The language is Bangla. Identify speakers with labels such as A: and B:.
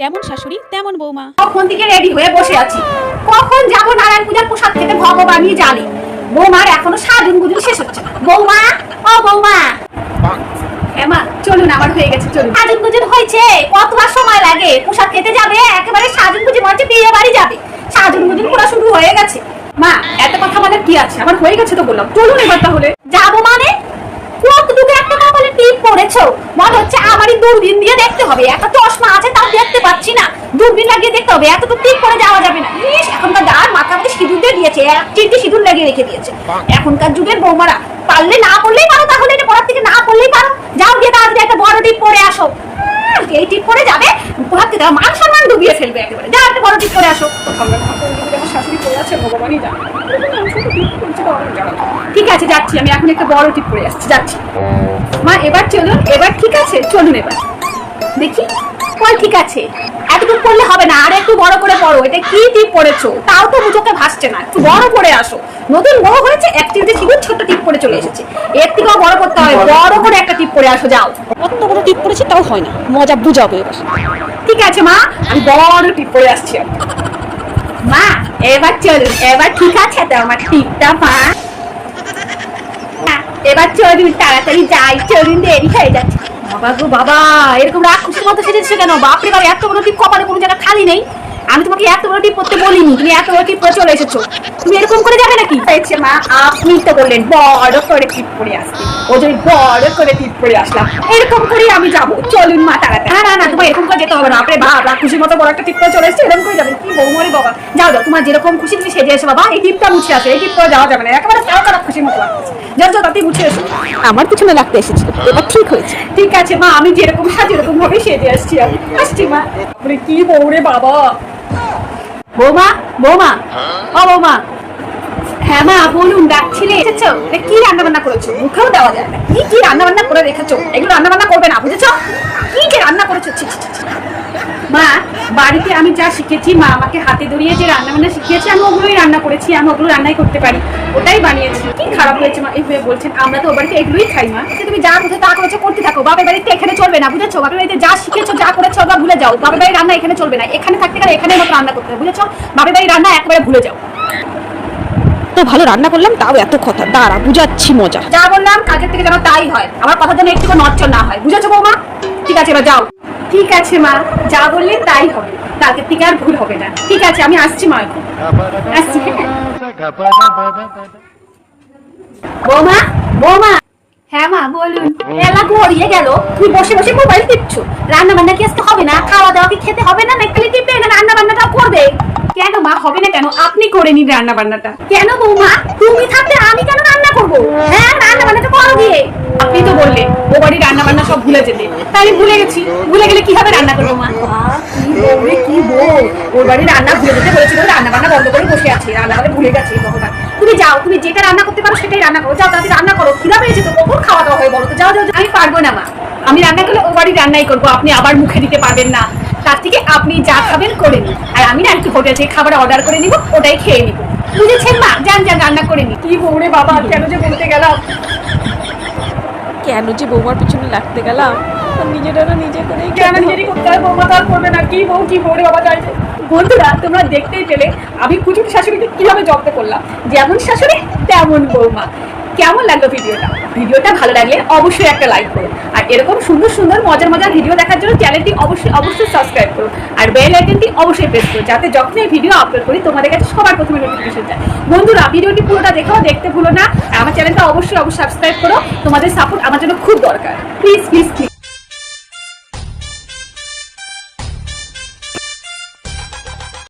A: যেমন শাশুড়ি, তেমন বৌমা।
B: কখন থেকে রেডি হয়ে বসে আছি? কখন যাব নারায়ণ পূজার প্রসাদ খেতে ভগবানই জানে। বৌমার এখনও সাজুন গুজুন শেষ হচ্ছে বৌমা, ও বৌমা। এমা চলুন আমার হয়ে গেছে, চলুন। সাজুন গুজুন হয়েছে, কতবার সময় লাগে? প্রসাদ খেতে যাবে, একেবারে সাজুন গুজুন হচ্ছে বিয়ে বাড়ি যাবে। সাজুন গুজুন পুরো শুরু হয়ে গেছে। মা, এত কথা আমাদের কি আছে? আমার হয়ে গেছে তো বললাম। চলুন এবার তাহলে যাব মানে কতটুকু একটা কপালে টিপ পড়েছো মনে হচ্ছে আমারই দূরবীন দিয়ে দেখতে হবে। একটা চশমা আছে, তাও দেখতে পাচ্ছি না। দূরবীন লাগিয়ে দেখতে হবে। এতটুকু টিপ পরে যাওয়া যাবে না। ইস, এখনকার দাঁড় মাথা মধ্যে সিঁদুর দিয়ে দিয়েছে। এক চিরটি সিঁদুর লাগিয়ে রেখে দিয়েছে। এখনকার যুগের বৌমারা, পারলে না পড়লেই পারো, তাহলে এটা পড়ার থেকে না পড়লেই পারো। যাও গিয়ে তাড়াতাড়ি একটা বড় টিপ পরে আসো। এই টিপ পরে যাবে পড়ার থেকে মান সম্মান ডুবিয়ে ফেলবে একেবারে। যাও একটা বড় টিপ পরে আসো। ঠিক আছে, যাচ্ছি। আমি এখন একটা বড় টিপ পরে আসছি। যাচ্ছি। মা, এবার চলুন ঠিক আছে চলুন এবার। দেখি? বল ঠিক আছে? এতটুকু করলে হবে না আর একটু বড় করে পড়ো এটা কি টিপ পড়েছো? তাও তো মুচোকে ভাসছে না একটু বড় করে আসো। নতুন বড় হয়েছে টিপতে ছিল ছোট টিপ পরে চলে এসেছে। এর থেকেও বড় করতে হয় বড়। করে একটা টিপ পরে আসো যাও।
A: কত বড় টিপ পড়েছে তাও হয় না মজা বুঝাবে এবার।
B: ঠিক আছে মা আমি বড় টিপ পরে আসছি। মা এবার চলুন এবার ঠিক আছে তো আমার টিপটা মা এবার চলুন তাড়াতাড়ি যাই চলুন দেরি হয়ে যাচ্ছে। বাবা গো বাবা এরকম রাগ খুশির মতো সেজেছে কেন? বাপরে বাবা এত বড় টিপ কপালে কোনো জায়গা খালি নেই। আমি তোমাকে এত বড় টিপ করতে বলিনি তুমি এত বড় টিপ করে চলে এসেছ। তুমি এরকম করে যাবে নাকি? হয়েছে মা আপনি তো বললেন বড় করে টিপ করে আসতে। ও যদি বড় করে টিপ করে আসলাম। এরকম করে আমি যাব। চলুন মা তাড়াতাড়ি। না না না তোমার এরকম করে যেতে হবে না। আপনি বাপ রাগ খুশির মতো বড় একটা টিপ করে চলে এসেছে এরকম করে যাবেন কি বৌমরে বাবা। যাও যাও তোমার যেরকম খুশি তুমি সেজে এসো বাবা। এই টিপটা মুছে আসো এই টিপ করে যাওয়া যাবে না। একেবারে তাও তারা খুশির মতো। তাতে মুছে এসো।
A: আমার পিছনে লাগতে এসেছিল এবার ঠিক হয়েছে।
B: ঠিক আছে মা আমি যেরকম সাজি এরকম ভাবে সেজে আসছি আমি। আসছি মা। বলে কি বউরে বাবা। বৌমা বৌমা। ও বৌমা। হ্যাঁ মা বলুন ডাকছিলে? এসেছ? কি রান্না বান্না করেছ? মুখেও দেওয়া যায় না। কি কি রান্না বান্না করে রেখেছো? এগুলো রান্না বান্না করবে না বুঝেছ? কি যে রান্না করেছ? ছি, ছি, ছি, ছি। মা বাড়িতে আমি যা শিখেছি মা আমাকে হাতে ধরিয়ে যে রান্না বান্না শিখিয়েছে আমি ওগুলোই রান্না করেছি আমি ওগুলো রান্নাই করতে পারি। ওটাই বানিয়েছি। কি খারাপ হয়েছে মা? এইভাবে বলছেন আমরা তো ও বাড়িতে এগুলোই খাই মা। তুমি যা কোথায় তা করেছ করতে থাকো। বাপের বাড়িতে এখানে চলবে না বুঝেছ? বাপের বাড়িতে যা শিখেছো যা করেছ ওগুলো ভুলে যাও। বাপের বাড়ির রান্না এখানে চলবে না। এখানে থাকতে গেলে এখানে মতো রান্না করতে হবে বুঝেছ? বাপের বাড়ির রান্না একবারে ভুলে যাও।
A: তো ভালো রান্না করলাম তাও এত কথা। দাঁড়া বুঝাচ্ছি মজা।
B: যা বললাম কাজের থেকে যেন তাই হয়। আমার কথা যেন একটু নচ্চর না হয়। বুঝেছ বৌমা? ঠিক আছে এবার যাও। ঠিক আছে, মা। যা বললেন তাই হবে। কালকের থেকে আর ভুল হবে না। ঠিক আছে, আমি আসছি, মা এখন। আসছি। বৌমা বৌমা। হ্যাঁ মা, বলুন। এলা গড়িয়ে গেল। বসে বসে মোবাইল টিপছো। রান্না বান্না কি আজকে হবে না? খাওয়া দাওয়া কি খেতে হবে না? নাকি টিপবে না? রান্না বান্নাটাও করবে? কেন মা হবে না কেন? আপনি করে নিন রান্না বান্নাটা কেন বৌমা? তুমি থাকলে আমি কেন রান্না করব? হ্যাঁ রান্না বান্নাটা করো গিয়ে। আপনি তো বললে ও বাড়ি রান্না বান্না সব ভুলে যেতে। তাই আমি ভুলে গেছি। ভুলে গেলে কীভাবে রান্না করব মা? কি ওর বাড়ি রান্না ভুলে যেতে বলেছিল রান্না বান্না বন্ধ করে বসে আছে। রান্না করে ভুলে গেছে ভগবান। তুমি যাও তুমি যেটা রান্না করতে পারো সেটাই রান্না করো। যাও তাড়াতাড়ি রান্না করো। খিদা পেয়েছে তো কখন খাওয়া দাওয়া হয়ে বলো তো। যাও যাও যাও। আমি পারব না মা। আমি রান্না করলে ও বাড়ি রান্নাই করব আপনি আবার মুখে দিতে পারবেন না। তার থেকে আপনি যা খাবেন করে নিন আর আমি না একটু হোটেল থেকে খাবার অর্ডার করে নিব ওটাই খেয়ে নিব। বুঝেছেন মা? যান যান রান্না করে নি কি বউরে বাবা কেন যে বলতে গেলাম?
A: কেন যে বৌমার পিছনে লাগতে গেলাম? নিজেরা নিজে করেই
B: কেন নিজেরই করতে হয় বৌমা তার করবে না। কি বউ কি বউরে বাবা চাইছে বন্ধুরা তোমরা দেখতেই পেলে আমি কুচুর শাশুড়িকে কীভাবে জব্দ করলাম। যেমন শাশুড়ি তেমন বৌমা। কেমন লাগল ভিডিওটা? ভিডিওটা ভালো লাগলে অবশ্যই একটা লাইক করুন। আর এরকম সুন্দর সুন্দর মজার মজার ভিডিও দেখার জন্য চ্যানেলটি অবশ্যই অবশ্যই সাবস্ক্রাইব করুন। আর বেল আইকনটি অবশ্যই প্রেস করুন, যাতে যখন এই ভিডিও আপলোড করি তোমাদের কাছে সবার প্রথমে নোটিফিকেশন যায়। বন্ধুরা ভিডিওটি পুরোটা দেখো, দেখতে ভুলো না। আমার চ্যানেলটা অবশ্যই অবশ্যই সাবস্ক্রাইব করো। তোমাদের সাপোর্ট আমার জন্য খুব দরকার। Please please please